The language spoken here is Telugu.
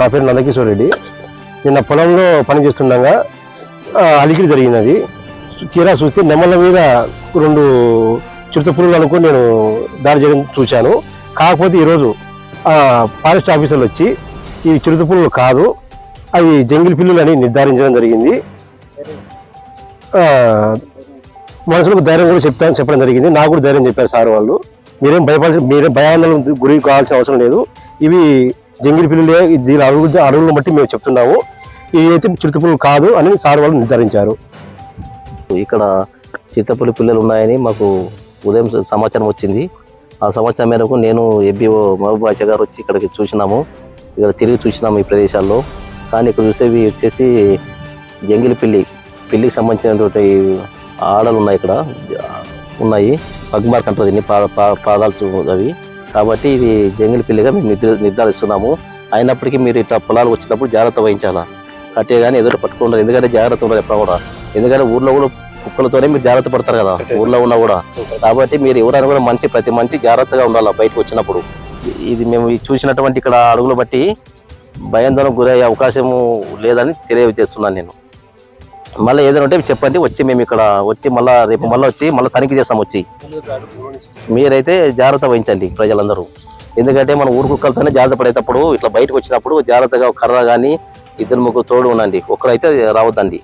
నా పేరు నందకిషోర్ రెడ్డి. నిన్న పొలంలో పని చేస్తుండగా అలికిడి జరిగినది. తీరా చూస్తే నెమ్మల మీద రెండు చిరుత పురుగులు అనుకుని నేను దాడి చేయడం చూశాను. కాకపోతే ఈరోజు ఫారెస్ట్ ఆఫీసర్లు వచ్చి ఈ చిరుత పురుగులు కాదు అవి జంగిల్ పిల్లులు అని నిర్ధారించడం జరిగింది. మనుషులకు ధైర్యం కూడా చెప్తా చెప్పడం జరిగింది. నాకు కూడా ధైర్యం చెప్పారు సార్ వాళ్ళు. మీరేం భయపడాల్సిన మీరేం భయాందోళన గురి కావాల్సిన అవసరం లేదు. ఇవి జంగిల్ పిల్లులే దీని అడుగు అడుగులను బట్టి మేము చెప్తున్నాము. ఇవి అయితే చిరుతపులు కాదు అని సార్ వాళ్ళు నిర్ధారించారు. ఇక్కడ చిత్తపులి పిల్లలు ఉన్నాయని మాకు ఉదయం సమాచారం వచ్చింది. ఆ సమాచారం మేరకు నేను ఎంపీఓ మహబూబ్ ఆశా గారు వచ్చి ఇక్కడికి చూసినాము. ఇక్కడ తిరిగి చూసినాము ఈ ప్రదేశాల్లో. కానీ ఇక్కడ చూసేవి వచ్చేసి జంగిలి పిల్లి పిల్లికి సంబంధించినటువంటి ఆడలు ఉన్నాయి ఇక్కడ. ఉన్నాయి. పగ్మార్క్ అంటారు దీన్ని పా పా- పాదాలు అవి. కాబట్టి ఇది జంగిలి పిల్లిగా మేము నిర్ధ- నిర్ధారిస్తున్నాము. అయినప్పటికీ మీరు ఇట్లా పొలాలు వచ్చినప్పుడు జాగ్రత్త వహించాలా? కట్టే కానీ ఎదురు పట్టుకుంటారు. ఎందుకంటే జాగ్రత్త ఉండదు ఎప్పుడు కూడా. ఎందుకంటే ఊర్లో కూడా కుక్కలతోనే మీరు జాగ్రత్త పడతారు కదా ఊర్లో ఉన్నా కూడా. కాబట్టి మీరు ఎవరైనా కూడా మంచి ప్రతి మంచి జాగ్రత్తగా ఉండాలి బయటకు వచ్చినప్పుడు? ఇది మేము చూసినటువంటి ఇక్కడ అడుగులు బట్టి భయాందోళనకు గురయ్యే అవకాశము లేదని తెలియజేస్తున్నాను నేను. మళ్ళీ ఏదైనా ఉంటే చెప్పండి. వచ్చి మేము ఇక్కడ వచ్చి మళ్ళీ రేపు మళ్ళీ వచ్చి మళ్ళీ తనిఖీ చేస్తాం వచ్చి. మీరైతే జాగ్రత్త వహించండి ప్రజలందరూ. ఎందుకంటే మన ఊరు కుక్కలతోనే జాగ్రత్త పడేటప్పుడు ఇట్లా బయటకు వచ్చినప్పుడు జాగ్రత్తగా కర్ర కానీ ఇద్దరు ముగ్గురు తోడు ఉండండి. ఒక్కడైతే రావద్దండి.